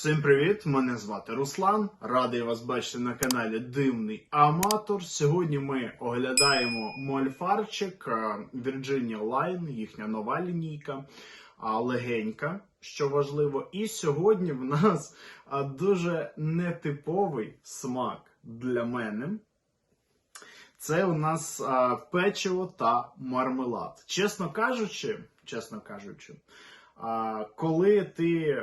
Всім привіт! Мене звати Руслан. Радий вас бачити на каналі Дивний Аматор. Сьогодні ми оглядаємо мольфарчик е, Virginia Line, їхня нова лінійка, легенька, що важливо. І сьогодні в нас дуже нетиповий смак для мене. Це у нас печиво та мармелад. Чесно кажучи, чесно кажучи, коли ти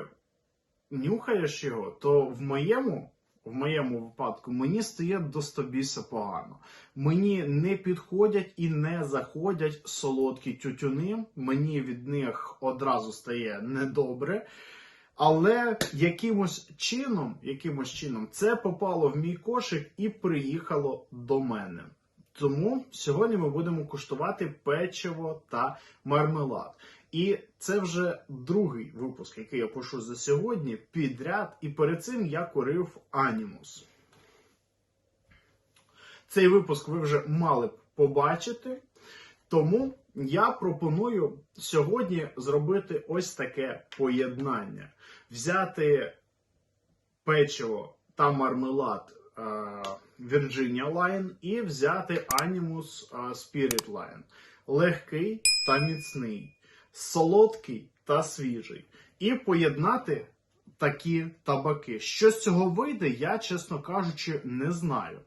нюхаєш його, то в моєму, в моєму випадку мені стає до стобіса погано. Мені не підходять і не заходять солодкі тютюни. Мені від них одразу стає недобре. Але якимось чином, якимось чином це попало в мій кошик і приїхало до мене. Тому сьогодні ми будемо куштувати печиво та мармелад. І це вже другий випуск, який я пишу за сьогодні підряд. І перед цим я курив Анімус. Цей випуск ви вже мали б побачити. Тому я пропоную сьогодні зробити ось таке поєднання: взяти печиво та мармелад е, Virginia Line і взяти Animus е, Spirit Line. Легкий та міцний, солодкий та свіжий. І поєднати такі табаки. Що з цього вийде, я, чесно кажучи, не знаю.